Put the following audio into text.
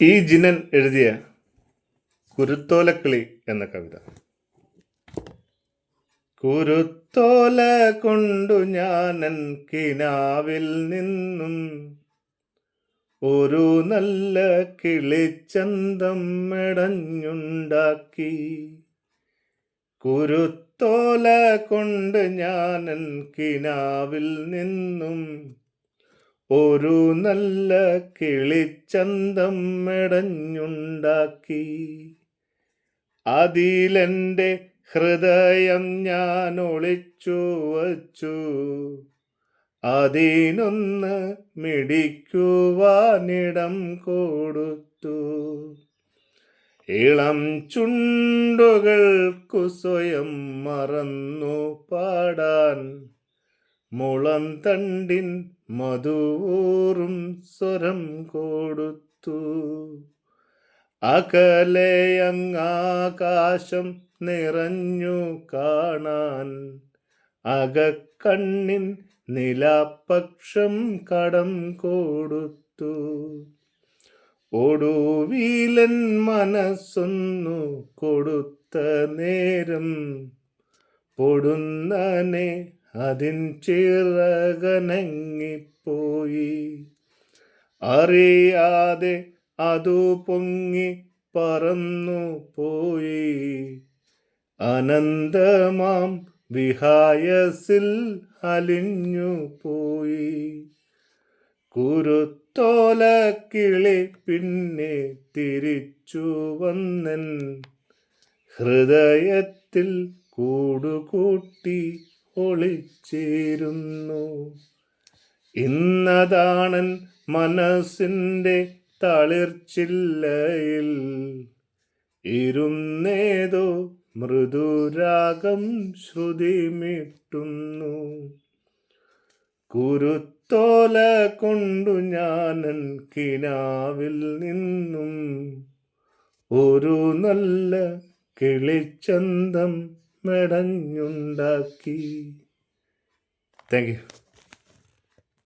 ഈ ജിനൻ എഴുതിയ കുരുത്തോലക്കിളി എന്ന കവിത. കുരുത്തോല കൊണ്ടു ഞാനൻ കിനാവിൽ നിന്നും ഒരു നല്ല കിളിച്ചന്തം മെടഞ്ഞുണ്ടാക്കി. കുരുത്തോല കൊണ്ട് ഞാനൻ കിനാവിൽ നിന്നും ഒരു നല്ല കിളിച്ചന്തം മെടഞ്ഞുണ്ടാക്കി. അതിലെന്റെ ഹൃദയം ഞാൻ ഒളിച്ചു വച്ചു. അതിനൊന്ന് മിടിക്കുവാനിടം കൊടുത്തു. ഇളം ചുണ്ടുകൾക്കു സ്വയം മറന്നു പാടാൻ മുളം തണ്ടിൻ മധുവൂറും സ്വരം കൊടുത്തു. അകലെയങ്ങാകാശം നിറഞ്ഞു കാണാൻ അകക്കണ്ണിൻ നിലാപക്ഷം കടം കൊടുത്തു. ഒടുവിലൻ മനസ്സൊന്നു കൊടുത്ത നേരം പൊടുന്നനെ അതിൻ ചിറകനങ്ങിപ്പോയി. അറിയാതെ അതു പൊങ്ങി പറന്നു പോയി. അനന്തമാം വിഹായസിൽ അലിഞ്ഞു പോയി. കുരുത്തോല കിളി പിന്നെ തിരിച്ചു വന്നൻ. ഹൃദയത്തിൽ കൂടുകൂട്ടി ഒളിച്ചേരുന്നു. ഇന്നതാണൻ മനസ്സിന്റെ തളിർച്ചില്ലയിൽ. ഇരുന്നേതോ മൃദുരാഗം ശ്രുതിമിട്ടുന്നു. കുരുത്തോല കൊണ്ടു ഞാനൻ കിനാവിൽ നിന്നും ഒരു നല്ല കിളിച്ചന്തം മെടഞ്ഞുണ്ടാക്കി താങ്ക് യു